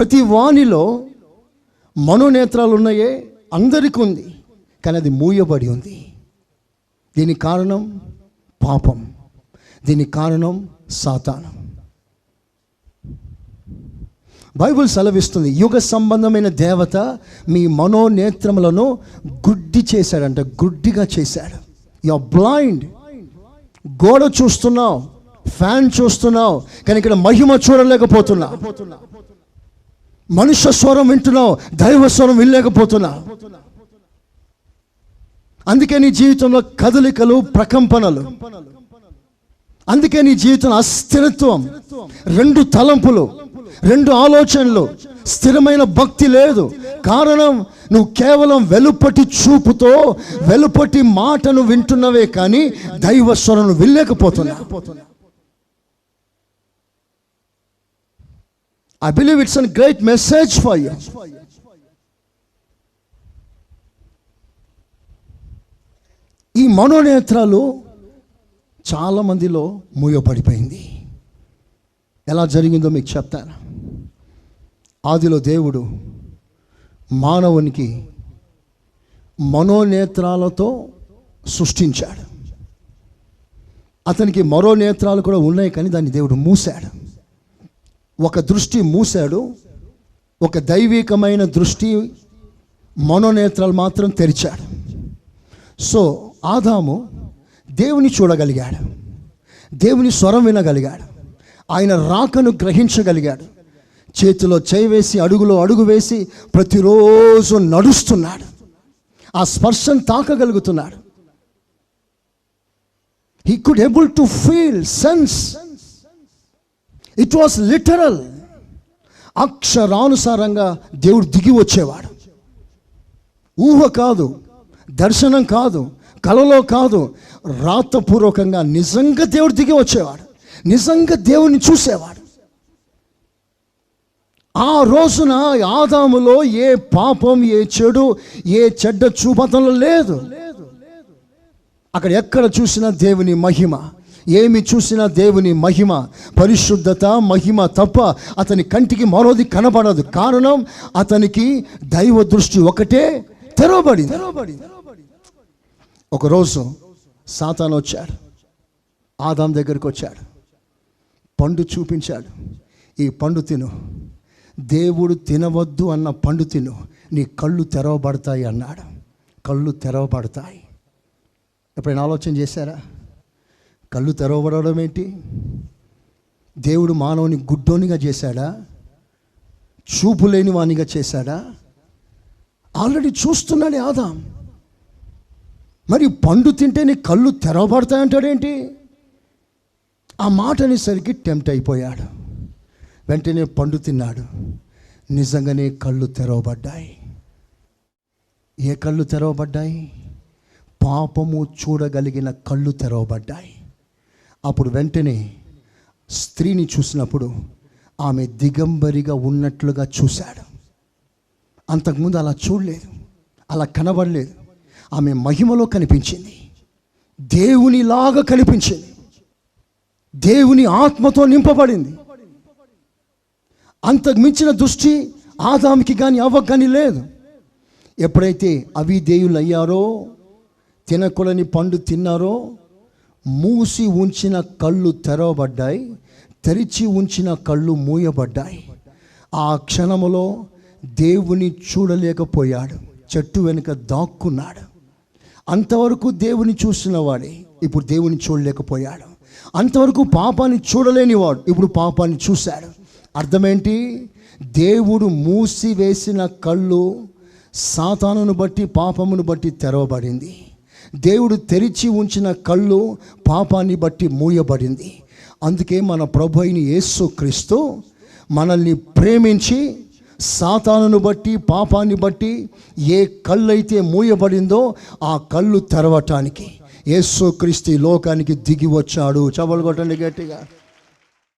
ప్రతి వాణిలో మనోనేత్రాలు ఉన్నాయే అందరికీ ఉంది కానీ అది మూయబడి ఉంది. దీనికి కారణం పాపం. దీనికి కారణం సాతానం. బైబుల్ సెలవిస్తుంది యుగ సంబంధమైన దేవత మీ మనోనేత్రములను గుడ్డి చేశాడంట గుడ్డిగా చేశాడు. యు బ్లైండ్ గోడ చూస్తున్నావు ఫ్యాన్ చూస్తున్నావు కానీ ఇక్కడ మహిమ చూడలేకపోతున్నావు మనుష్య స్వరం వింటున్నావు దైవ స్వరం వినలేకపోతున్నా. అందుకే నీ జీవితంలో కదలికలు ప్రకంపనలు. అందుకే నీ జీవితం అస్థిరత్వం రెండు తలంపులు రెండు ఆలోచనలు. స్థిరమైన భక్తి లేదు. కారణం నువ్వు కేవలం వెలుపటి చూపుతో వెలుపటి మాటను వింటున్నవే కానీ దైవ స్వరం వినలేకపోతున్నా. I believe it's an great message for you ఈ మనోనేత్రాలు చాలా మందిలో మూయపడిపోయింది ఎలా జరిగిందో మీకు చెప్తాను ఆదిలో దేవుడు మానవునికి మనోనేత్రాలతో సృష్టించాడు. అతనికి మరో నేత్రాలు కూడా ఉన్నాయి కానీ దాన్ని దేవుడు మూసాడు. ఒక దృష్టి మూశాడు. ఒక దైవికమైన దృష్టి మనోనేత్రాలు మాత్రం తెరిచాడు. సో ఆదాము దేవుని చూడగలిగాడు. దేవుని స్వరం వినగలిగాడు. ఆయన రాకను గ్రహించగలిగాడు. చేతిలో చేయి వేసి అడుగులో అడుగు వేసి ప్రతిరోజు నడుస్తున్నాడు. ఆ స్పర్శను తాకగలుగుతున్నాడు. He could able to feel sense it was literal అక్షరానుసారంగా దేవుడు దిగి వచ్చేవాడు. ఊహ కాదు దర్శనం కాదు కలలో కాదు రాతపూర్వకంగా నిజంగా దేవుడు దిగి వచ్చేవాడు. నిజంగా దేవుని చూసేవాడు. ఆ రోజున ఆదాములో ఏ పాపం ఏ చెడు ఏ చెడ్డ చూపతంలో లేదు. అక్కడ ఎక్కడ చూసినా దేవుని మహిమ. ఏమి చూసినా దేవుని మహిమ పరిశుద్ధత మహిమ తప్ప అతని కంటికి మరోది కనబడదు. కారణం అతనికి దైవ దృష్టి ఒకటే తెరవబడి ఒకరోజు సాతాన్ వచ్చాడు. ఆదాం దగ్గరికి వచ్చాడు. పండు చూపించాడు. ఈ పండు తిను. దేవుడు తినవద్దు అన్న పండు తిను. నీ కళ్ళు తెరవబడతాయి అన్నాడు. కళ్ళు తెరవబడతాయి. ఎప్పుడైనా ఆలోచన చేశారా? కళ్ళు తెరవబడడం ఏంటి? దేవుడు మానవుని గుడ్డోనిగా చేశాడా? చూపు లేని వానిగా చేశాడా? ఆల్రెడీ చూస్తున్నాడు ఆదాం. మరి పండు తింటే నీ కళ్ళు తెరవబడతాయంటాడేంటి ఆ మాట అనేసరికి టెంప్ట్ అయిపోయాడు. వెంటనే పండు తిన్నాడు. నిజంగానే కళ్ళు తెరవబడ్డాయి. ఏ కళ్ళు తెరవబడ్డాయి? పాపము చూడగలిగిన కళ్ళు తెరవబడ్డాయి. అప్పుడు వెంటనే స్త్రీని చూసినప్పుడు ఆమె దిగంబరిగా ఉన్నట్లుగా చూశాడు. అంతకుముందు అలా చూడలేదు అలా కనబడలేదు. ఆమె మహిమలో కనిపించింది దేవునిలాగా కనిపించింది దేవుని ఆత్మతో నింపబడింది. అంతకు మించిన దృష్టి ఆదాముకి కానీ అవ్వకు కానీ లేదు. ఎప్పుడైతే అవి దేవులు అయ్యారో తినకూడని పండు తిన్నారో మూసి ఉంచిన కళ్ళు తెరవబడ్డాయి తెరిచి ఉంచిన కళ్ళు మూయబడ్డాయి. ఆ క్షణములో దేవుని చూడలేకపోయాడు చెట్టు వెనుక దాక్కున్నాడు. అంతవరకు దేవుని చూసిన వాడే ఇప్పుడు దేవుని చూడలేకపోయాడు. అంతవరకు పాపాన్ని చూడలేనివాడు ఇప్పుడు పాపాన్ని చూశాడు. అర్థమేంటి? దేవుడు మూసివేసిన కళ్ళు సాతానును బట్టి పాపమును బట్టి తెరవబడింది. దేవుడు తెరిచి ఉంచిన కళ్ళు పాపాన్ని బట్టి మూయబడింది. అందుకే మన ప్రభు అయిన యేసు క్రీస్తు మనల్ని ప్రేమించి సాతానును బట్టి పాపాన్ని బట్టి ఏ కళ్ళు అయితే మూయబడిందో ఆ కళ్ళు తెరవటానికి యేసు క్రీస్తు లోకానికి దిగి వచ్చాడు. చవలు కొట్టండి గట్టిగా.